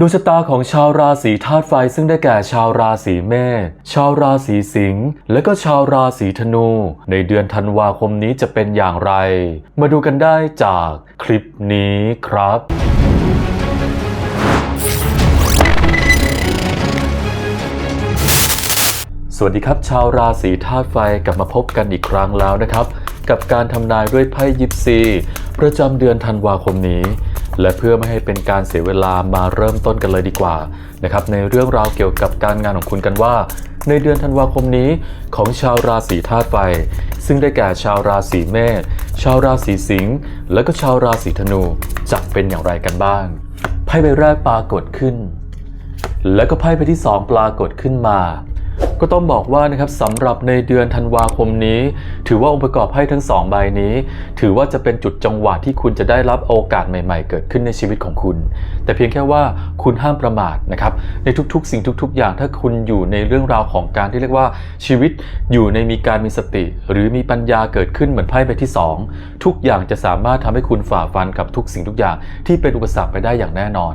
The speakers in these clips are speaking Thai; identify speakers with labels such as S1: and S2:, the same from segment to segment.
S1: ดวงชะตาของชาวราศีธาตุไฟซึ่งได้แก่ชาวราศีเมษ ชาวราศีสิงห์ และก็ชาวราศีธนู ในเดือนธันวาคมนี้จะเป็นอย่างไร มาดูกันได้จากคลิปนี้ครับสวัสดีครับ ชาวราศีธาตุไฟกลับมาพบกันอีกครั้งแล้วนะครับ กับการทำนายด้วยไพ่ยิปซี ประจำเดือนธันวาคมนี้ และเพื่อไม่ให้เป็นการเสียเวลามาเริ่มต้นกันเลยดีกว่านะครับในเรื่องราวเกี่ยวกับการงานของคุณกันว่า ในเดือนธันวาคมนี้ของชาวราศีธาตุไฟ ซึ่งได้แก่ชาวราศีเมษชาวราศีสิงห์และก็ชาวราศีธนูจะเป็นอย่างไรกันบ้างไพ่ใบแรกปรากฏขึ้น แล้วก็ไพ่ใบที่ 2 ปรากฏขึ้นมา ก็ต้องบอกว่านะครับสำหรับในเดือนธันวาคมนี้ ถือว่าองค์ประกอบไพ่ทั้งสองใบนี้ ถือว่าจะเป็นจุดจังหวะที่คุณจะได้รับโอกาสใหม่ๆ เกิดขึ้นในชีวิตของคุณ แต่เพียงแค่ว่าคุณห้ามประมาทนะครับในทุกๆ สิ่งทุก ๆ อย่างถ้าคุณอยู่ในเรื่องราวของการที่เรียกว่าชีวิตอยู่ในมีการมีสติ หรือมีปัญญาเกิดขึ้นเหมือนไพ่ใบที่สองทุกอย่างจะสามารถทำให้คุณฝ่าฟันกับทุกสิ่งทุกอย่างที่เป็นอุปสรรคไปได้อย่างแน่นอน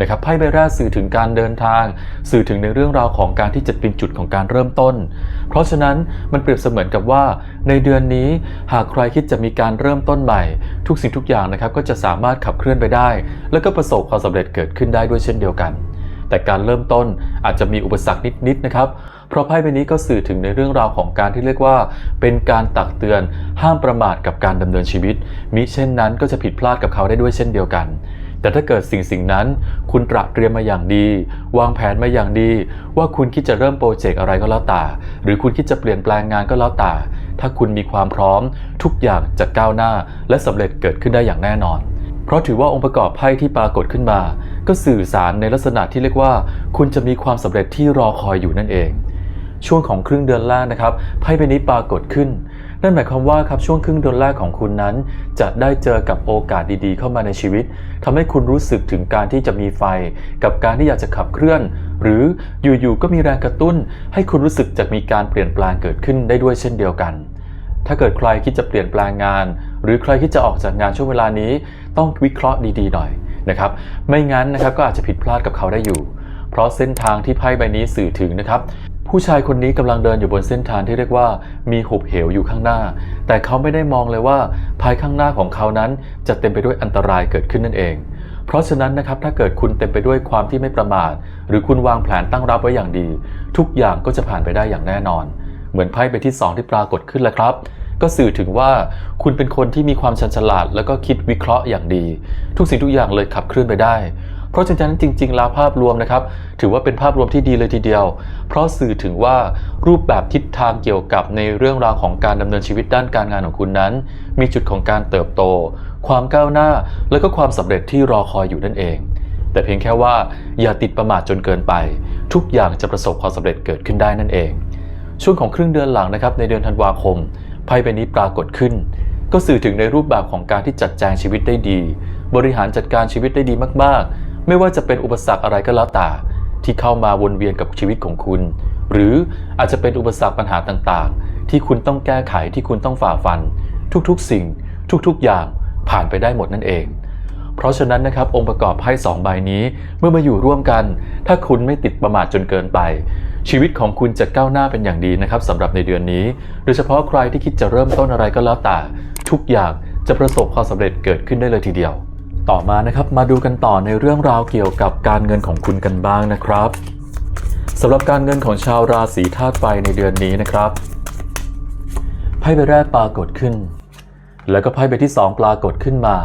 S1: นะครับไพ่ใบแรกสื่อถึงการเดินทาง สื่อถึงในเรื่องราวของการที่จะเป็นจุดของการเริ่มต้น เพราะฉะนั้นมันเปรียบเสมือนกับว่า ในเดือนนี้หากใครคิดจะมีการเริ่มต้นใหม่ ทุกสิ่งทุกอย่างนะครับก็จะสามารถขับเคลื่อนไปได้ แล้วก็ประสบความสำเร็จเกิดขึ้นได้ด้วยเช่นเดียวกัน แต่การเริ่มต้นอาจจะมีอุปสรรคนิดๆนะครับเพราะไพ่ใบนี้ก็สื่อถึงในเรื่องราวของการที่เรียกว่า เป็นการตักเตือนห้ามประมาทกับการดำเนินชีวิต มิเช่นนั้นก็จะผิดพลาดกับเขาได้ด้วยเช่นเดียวกัน แต่ถ้าเกิดสิ่งสิ่งนั้น คุณตระเตรียมมาอย่างดี วางแผนมาอย่างดี ว่าคุณคิดจะเริ่มโปรเจกต์อะไรก็แล้วแต่หรือคุณคิดจะเปลี่ยนแปลงงานก็แล้วแต่ถ้าคุณมีความพร้อม ทุกอย่างจะก้าวหน้า และสำเร็จเกิดขึ้นได้อย่างแน่นอน เพราะถือว่าองค์ประกอบไพ่ที่ปรากฏขึ้นมา ก็สื่อสารในลักษณะที่เรียกว่า คุณจะมีความสำเร็จที่รอคอยอยู่นั่นเอง ช่วงของครึ่งเดือนแรกนะครับไพ่ใบนี้ปรากฏขึ้น นั่นหมายความว่าครับช่วงครึ่งเดือนแรกของคุณนั้น จะได้เจอกับโอกาสดีๆ เข้ามาในชีวิตทำให้คุณรู้สึกถึงการที่จะมีไฟ กับการที่อยากจะขับเคลื่อน หรืออยู่ๆก็มีแรงกระตุ้น ให้คุณรู้สึกจะมีการเปลี่ยนแปลงเกิดขึ้นได้ด้วยเช่นเดียวกัน ถ้าเกิดใครคิดจะเปลี่ยนแปลงงาน หรือใครคิดจะออกจากงานช่วงเวลานี้ ต้องวิเคราะห์ดีๆหน่อยนะครับ ไม่งั้นนะครับก็อาจจะผิดพลาดกับเขาได้อยู่ เพราะเส้นทางที่ไพ่ใบนี้สื่อถึงนะครับ ผู้ชายคนนี้กำลังเดินอยู่บนเส้นทางที่เรียกว่ามีหุบเหวอยู่ข้างหน้า แต่เขาไม่ได้มองเลยว่าภายข้างหน้าของเขานั้นจะเต็มไปด้วยอันตรายเกิดขึ้นนั่นเอง เพราะฉะนั้นนะครับถ้าเกิดคุณเต็มไปด้วยความที่ไม่ประมาท หรือคุณวางแผนตั้งรับไว้อย่างดี ทุกอย่างก็จะผ่านไปได้อย่างแน่นอน เหมือนไพ่ใบที่ 2 ที่ปรากฏขึ้นแหละครับก็สื่อถึงว่าคุณเป็นคนที่มีความฉลาด แล้วก็คิดวิเคราะห์อย่างดี ทุกสิ่งทุกอย่างเลยขับเคลื่อนไปได้ เพราะฉะนั้นจริง ๆ แล้วภาพรวมนะครับ ถือว่าเป็นภาพรวมที่ดีเลยทีเดียว เพราะสื่อถึงว่ารูปแบบทิศทางเกี่ยวกับในเรื่องราวของการดำเนินชีวิตด้านการงานของคุณนั้น มีจุดของการเติบโต ความก้าวหน้า และก็ความสำเร็จที่รอคอยอยู่นั่นเอง แต่เพียงแค่ว่าอย่าติดประมาทจนเกินไป ทุกอย่างจะประสบความสำเร็จเกิดขึ้นได้นั่นเอง ช่วงของครึ่งเดือนหลังนะครับในเดือนธันวาคมไพ่ใบนี้ปรากฏขึ้น ก็สื่อถึงในรูปแบบของการที่จัดแจงชีวิตได้ดี บริหารจัดการชีวิตได้ดีมากๆ ไม่ว่าจะเป็นอุปสรรคอะไรก็แล้วแต่ที่เข้ามาวนเวียนกับชีวิตของคุณ หรืออาจจะเป็นอุปสรรคปัญหาต่างๆ ที่คุณต้องแก้ไขที่คุณต้องฝ่าฟัน ทุกๆ สิ่ง ทุกๆ อย่างผ่านไปได้หมดนั่นเอง เพราะฉะนั้นนะครับองค์ประกอบไพ่สองใบนี้เมื่อมาอยู่ร่วมกัน ถ้าคุณไม่ติดประมาทจนเกินไป ชีวิตของคุณจะก้าวหน้าเป็นอย่างดีนะครับสำหรับในเดือนนี้ โดยเฉพาะใครที่คิดจะเริ่มต้นอะไรก็แล้วแต่ทุกอย่างจะประสบความสำเร็จเกิดขึ้นได้เลยทีเดียว ต่อมานะครับมาดูกันต่อในเรื่องราวเกี่ยวกับการเงินของคุณกันบ้างนะครับสำหรับการเงินของชาวราศีธาตุไฟในเดือนนี้นะครับไพ่ใบแรกปรากฏขึ้น แล้วก็ไพ่ใบที่ 2 ปรากฏขึ้นมา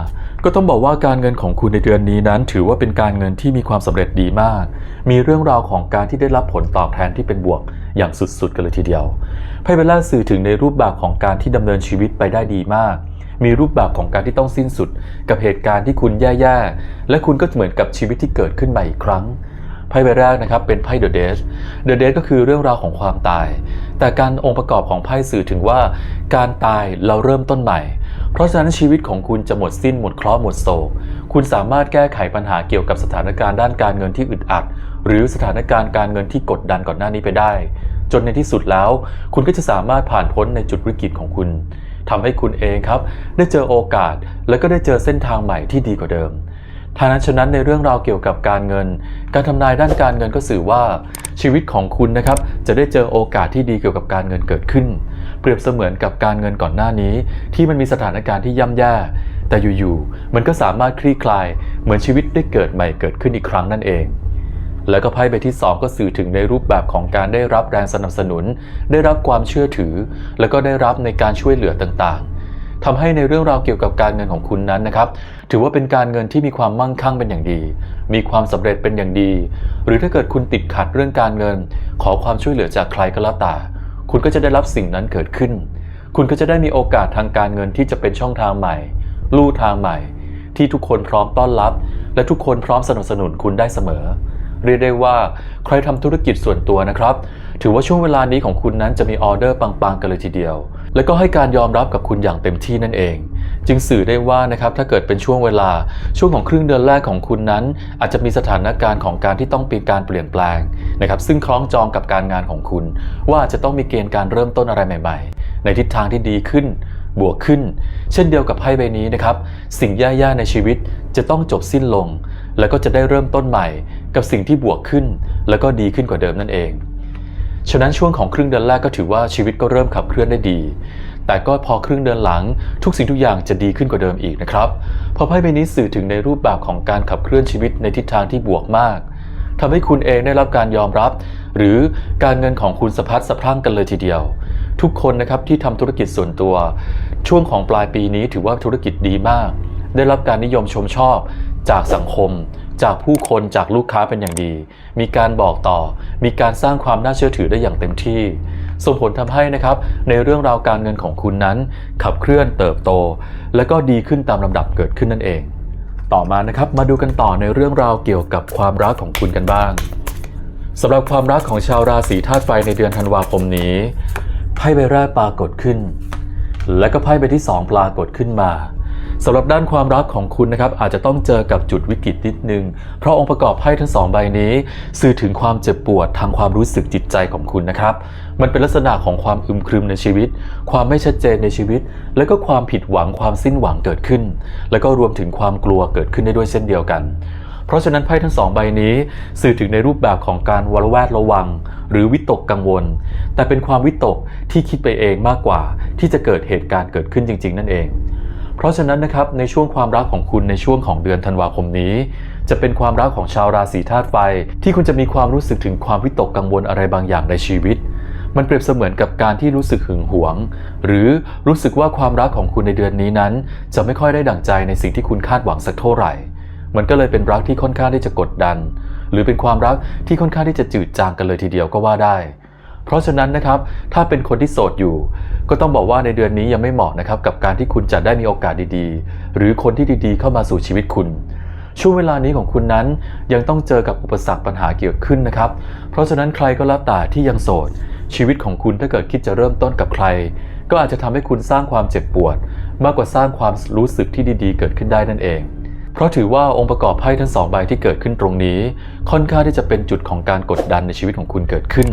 S1: ก็ต้องบอกว่าการเงินของคุณในเดือนนี้นั้น ถือว่าเป็นการเงินที่มีความสำเร็จดีมาก มีเรื่องราวของการที่ได้รับผลตอบแทนที่เป็นบวกอย่างสุดๆกันเลยทีเดียวไพ่ใบแรกสื่อถึงในรูปแบบของการที่ดำเนินชีวิตไปได้ดีมาก มีรูปแบบของการที่ต้องสิ้นสุด กับเหตุการณ์ที่คุณแย่ๆ และคุณก็เหมือนกับชีวิตที่เกิดขึ้นใหม่อีกครั้ง ไพ่ใบแรกนะครับเป็นไพ่เดอะเดสเดอะเดสก็คือเรื่องราวของความตาย แต่การองค์ประกอบของไพ่สื่อถึงว่า การตายเราเริ่มต้นใหม่ เพราะฉะนั้นชีวิตของคุณจะหมดสิ้นหมดเคราะห์หมดโศก คุณสามารถแก้ไขปัญหาเกี่ยวกับสถานการณ์ด้านการเงินที่อึดอัด หรือสถานการณ์การเงินที่กดดันก่อนหน้านี้ไปได้จนในที่สุดแล้ว คุณก็จะสามารถผ่านพ้นในจุดวิกฤตของคุณ ทำให้คุณเองครับ ได้เจอโอกาสและก็ได้เจอเส้นทางใหม่ที่ดีกว่าเดิมทางนั้นฉะนั้นในเรื่องราวเกี่ยวกับการเงิน การทำนายด้านการเงินก็สื่อว่าชีวิตของคุณนะครับจะได้เจอโอกาสที่ดีเกี่ยวกับการเงินเกิดขึ้น เปรียบเสมือนกับการเงินก่อนหน้านี้ ที่มันมีสถานการณ์ที่ย่ำแย่ แต่อยู่ๆมันก็สามารถคลี่คลาย เหมือนชีวิตได้เกิดใหม่เกิดขึ้นอีกครั้งนั่นเอง แล้วก็ไพ่ใบที่ 2 ก็สื่อถึงในรูปแบบของการได้รับแรงสนับสนุน ได้รับความเชื่อถือ แล้วก็ได้รับในการช่วยเหลือต่างๆทำให้ในเรื่องราวเกี่ยวกับการเงินของคุณนั้นนะครับ ถือว่าเป็นการเงินที่มีความมั่งคั่งเป็นอย่างดี มีความสำเร็จเป็นอย่างดี หรือถ้าเกิดคุณติดขัดเรื่องการเงิน ขอความช่วยเหลือจากใครก็แล้วแต่คุณก็จะได้รับสิ่งนั้นเกิดขึ้น คุณก็จะได้มีโอกาสทางการเงินที่จะเป็นช่องทางใหม่ ลู่ทางใหม่ ที่ทุกคนพร้อมต้อนรับ และทุกคนพร้อมสนับสนุนคุณได้เสมอ เรียกได้ว่าใครทำธุรกิจส่วนตัวนะครับ ถือว่าช่วงเวลานี้ของคุณนั้นจะมีออเดอร์ปังๆกันเลยทีเดียว และก็ให้การยอมรับกับคุณอย่างเต็มที่นั่นเอง จึงสื่อได้ว่านะครับถ้าเกิดเป็นช่วงเวลาช่วงของครึ่งเดือนแรกของคุณนั้น อาจจะมีสถานการณ์ของการที่ต้องเปลี่ยนการเปลี่ยนแปลงนะครับซึ่งคล้องจองกับการงานของคุณ ว่าจะต้องมีเกณฑ์การเริ่มต้นอะไรใหม่ ๆ ในทิศทางที่ดีขึ้นบวกขึ้น เช่นเดียวกับไพ่ใบนี้นะครับ สิ่งแย่ๆในชีวิตจะต้องจบสิ้นลง แล้วก็จะได้เริ่มต้นใหม่กับสิ่งที่บวกขึ้น แล้วก็ดีขึ้นกว่าเดิมนั่นเอง ฉะนั้นช่วงของครึ่งเดือนแรกก็ถือว่าชีวิตก็เริ่มขับเคลื่อนได้ดี แต่ก็พอครึ่งเดือนหลัง ทุกสิ่งทุกอย่างจะดีขึ้นกว่าเดิมอีกนะครับเพราะไพ่ใบนี้สื่อถึงในรูปแบบของการขับเคลื่อนชีวิตในทิศทางที่บวกมากทำให้คุณเองได้รับการยอมรับ หรือการเงินของคุณสะพัดสะพรั่งกันเลยทีเดียวทุกคนนะครับที่ทำธุรกิจส่วนตัว ช่วงของปลายปีนี้ถือว่าธุรกิจดีมาก ได้รับการนิยมชมชอบ จากสังคม จากผู้คนจากลูกค้าเป็นอย่างดี มีการบอกต่อ มีการสร้างความน่าเชื่อถือได้อย่างเต็มที่ ส่งผลทำให้นะครับ ในเรื่องราวการเงินของคุณนั้น ขับเคลื่อนเติบโต และก็ดีขึ้นตามลำดับเกิดขึ้นนั่นเอง ต่อมานะครับมาดูกันต่อในเรื่องราวเกี่ยวกับความรักของคุณกันบ้างสำหรับความรักของชาวราศีธาตุไฟในเดือนธันวาคมนี้ไพ่ใบแรกปรากฏขึ้น และก็ไพ่ใบที่สองปรากฏขึ้นมา สำหรับด้านความรักของคุณนะครับอาจจะต้องเจอกับจุดวิกฤตนิดนึง เพราะองค์ประกอบไพ่ทั้งสองใบนี้ สื่อถึงความเจ็บปวดทางความรู้สึกจิตใจของคุณนะครับ มันเป็นลักษณะของความอึมครึมในชีวิต ความไม่ชัดเจนในชีวิต และก็ความผิดหวังความสิ้นหวังเกิดขึ้น แล้วก็รวมถึงความกลัวเกิดขึ้นได้ด้วยเช่นเดียวกัน เพราะฉะนั้นไพ่ทั้งสองใบนี้ สื่อถึงในรูปแบบของการวรแวดระวัง หรือวิตกกังวล แต่เป็นความวิตกที่คิดไปเองมากกว่า ที่จะเกิดเหตุการณ์เกิดขึ้นจริง ๆ นั่นเอง เพราะฉะนั้นนะครับในช่วงความรักของคุณในช่วงของเดือนธันวาคมนี้ จะเป็นความรักของชาวราศีธาตุไฟ ที่คุณจะมีความรู้สึกถึงความวิตกกังวลอะไรบางอย่างในชีวิต มันเปรียบเสมือนกับการที่รู้สึกหึงหวง หรือรู้สึกว่าความรักของคุณในเดือนนี้นั้น จะไม่ค่อยได้ดั่งใจในสิ่งที่คุณคาดหวังสักเท่าไหร่ มันก็เลยเป็นรักที่ค่อนข้างที่จะกดดัน หรือเป็นความรักที่ค่อนข้างที่จะจืดจางกันเลยทีเดียวก็ว่าได้ เพราะฉะนั้นนะครับถ้าเป็นคนที่โสดอยู่ ก็ต้องบอกว่าในเดือนนี้ยังไม่เหมาะนะครับกับการที่คุณจะได้มีโอกาสดีๆ หรือคนที่ดีๆ เข้ามาสู่ชีวิตคุณ ช่วงเวลานี้ของคุณนั้นยังต้องเจอกับอุปสรรคปัญหาเกี่ยวขึ้นนะครับ เพราะฉะนั้นใครก็แล้วแต่ที่ยังโสด ชีวิตของคุณถ้าเกิดคิดจะเริ่มต้นกับใคร ก็อาจจะทำให้คุณสร้างความเจ็บปวด มากกว่าสร้างความรู้สึกที่ดีๆ เกิดขึ้นได้นั่นเองเพราะถือว่าองค์ประกอบไพ่ทั้งสองใบที่เกิดขึ้นตรงนี้ ค่อนข้างที่จะเป็นจุดของการกดดันในชีวิตของคุณเกิดขึ้น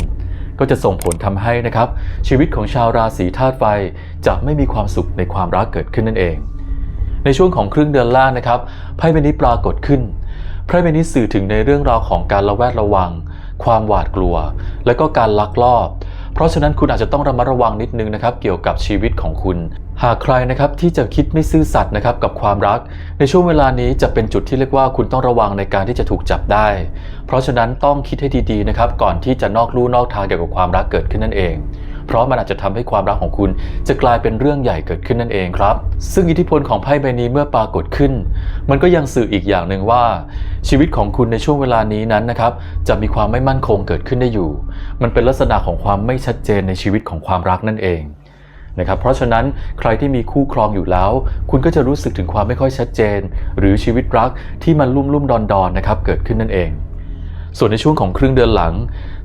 S1: ก็จะส่งผลทำให้นะครับชีวิตของชาวราศีธาตุไฟจะไม่มีความสุขในความรักเกิดขึ้นนั่นเอง ในช่วงของครึ่งเดือนล่างนะครับไพ่ใบนี้ปรากฏขึ้นไพ่ใบนี้สื่อถึงในเรื่องราวของการระแวดระวัง ความหวาดกลัว และก็การลักลอบ เพราะฉะนั้นคุณอาจจะต้องระมัดระวังนิดนึงนะครับเกี่ยวกับชีวิตของคุณ หากใครนะครับที่จะคิดไม่ซื่อสัตย์นะครับกับความรัก ในช่วงเวลานี้จะเป็นจุดที่เรียกว่าคุณต้องระวังในการที่จะถูกจับได้ เพราะฉะนั้นต้องคิดให้ดีๆนะครับก่อนที่จะนอกลู่นอกทางเกี่ยวกับความรักเกิดขึ้นนั่นเอง เพราะมันอาจจะทำให้ความรักของคุณจะกลายเป็นเรื่องใหญ่เกิดขึ้นนั่นเองครับ ซึ่งอิทธิพลของไพ่ใบนี้เมื่อปรากฏขึ้น มันก็ยังสื่ออีกอย่างหนึ่งว่า ชีวิตของคุณในช่วงเวลานี้นั้นนะครับจะมีความไม่มั่นคงเกิดขึ้นได้อยู่ มันเป็นลักษณะของความไม่ชัดเจนในชีวิตของความรักนั่นเอง นะครับเพราะฉะนั้นใครที่มีคู่ครองอยู่แล้ว คุณก็จะรู้สึกถึงความไม่ค่อยชัดเจน หรือชีวิตรักที่มันลุ่มลุ่มดอนดอนนะครับเกิดขึ้นนั่นเอง ส่วนในช่วงของครึ่งเดือนหลัง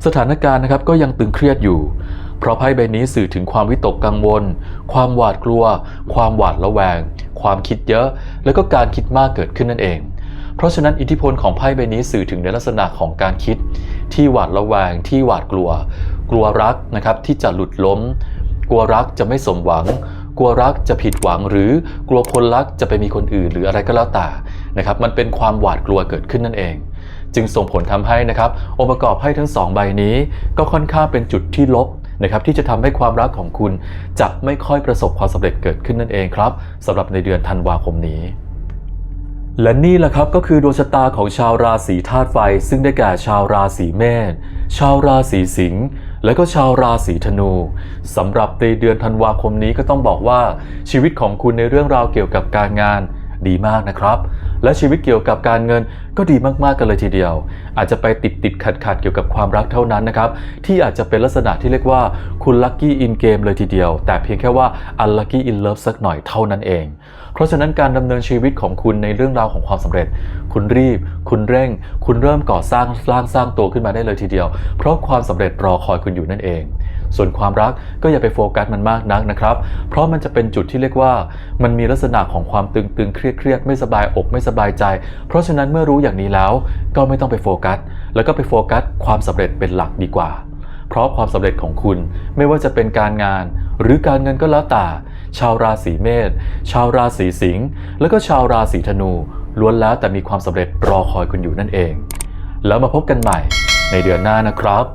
S1: สถานการณ์นะครับก็ยังตึงเครียดอยู่ เพราะไพ่ใบนี้สื่อถึงความวิตกกังวล ความหวาดกลัว ความหวาดระแวง ความคิดเยอะ แล้วก็การคิดมากเกิดขึ้นนั่นเองเพราะฉะนั้นอิทธิพลของไพ่ใบนี้สื่อถึงในลักษณะของการคิด ที่หวาดระแวงที่หวาดกลัว กลัวรักนะครับที่จะหลุดล้ม กลัวรักจะไม่สมหวัง กลัวรักจะผิดหวัง หรือกลัวคนรักจะไปมีคนอื่น หรืออะไรก็แล้วแต่นะครับมันเป็นความหวาดกลัวเกิดขึ้นนั่นเอง จึงส่งผลทำให้นะครับองค์ประกอบไพ่ทั้งสองใบนี้ ก็ค่อนข้างเป็นจุดที่ลบนะครับที่จะทำให้ความรักของคุณจะไม่ค่อยประสบความสำเร็จเกิดขึ้นนั่นเองครับสำหรับในเดือนธันวาคมนี้และนี่แหละครับก็คือดวงชะตาของชาวราศีธาตุไฟ ซึ่งได้แก่ชาวราศีเมษชาวราศีสิงห์ และก็ชาวราศีธนูสำหรับในเดือนธันวาคมนี้ก็ต้องบอกว่าชีวิตของคุณในเรื่องราวเกี่ยวกับการงาน ดีมากนะครับ และชีวิตเกี่ยวกับการเงินก็ดีมากๆกันเลยทีเดียว อาจจะไปติดติดขัดขัดเกี่ยวกับความรักเท่านั้นนะครับ ที่อาจจะเป็นลักษณะที่เรียกว่าคุณลัคกี้อินเกมเลยทีเดียว แต่เพียงแค่ว่าอัลลัคกี้อินเลิฟสักหน่อยเท่านั้นเอง เพราะฉะนั้นการดำเนินชีวิตของคุณในเรื่องราวของความสำเร็จ คุณรีบ คุณเร่ง คุณเริ่มก่อสร้างสร้างสร้างตัวขึ้นมาได้เลยทีเดียว เพราะความสำเร็จรอคอยคุณอยู่นั่นเอง ส่วนความรักก็อย่าไปโฟกัสมันมากนักนะครับ เพราะมันจะเป็นจุดที่เรียกว่า มันมีลักษณะของความตึงๆ เครียดเครียดๆไม่สบายอกไม่สบายใจ เพราะฉะนั้นเมื่อรู้อย่างนี้แล้วก็ไม่ต้องไปโฟกัส แล้วก็ไปโฟกัสความสำเร็จเป็นหลักดีกว่า เพราะความสำเร็จของคุณไม่ว่าจะเป็นการงาน หรือการเงินก็แล้วแต่ชาวราศีเมษชาวราศีสิงห์และก็ชาวราศีธนูล้วนแล้วแต่มีความสำเร็จรอคอยคุณอยู่นั่นเอง แล้วมาพบกันใหม่ในเดือนหน้านะครับ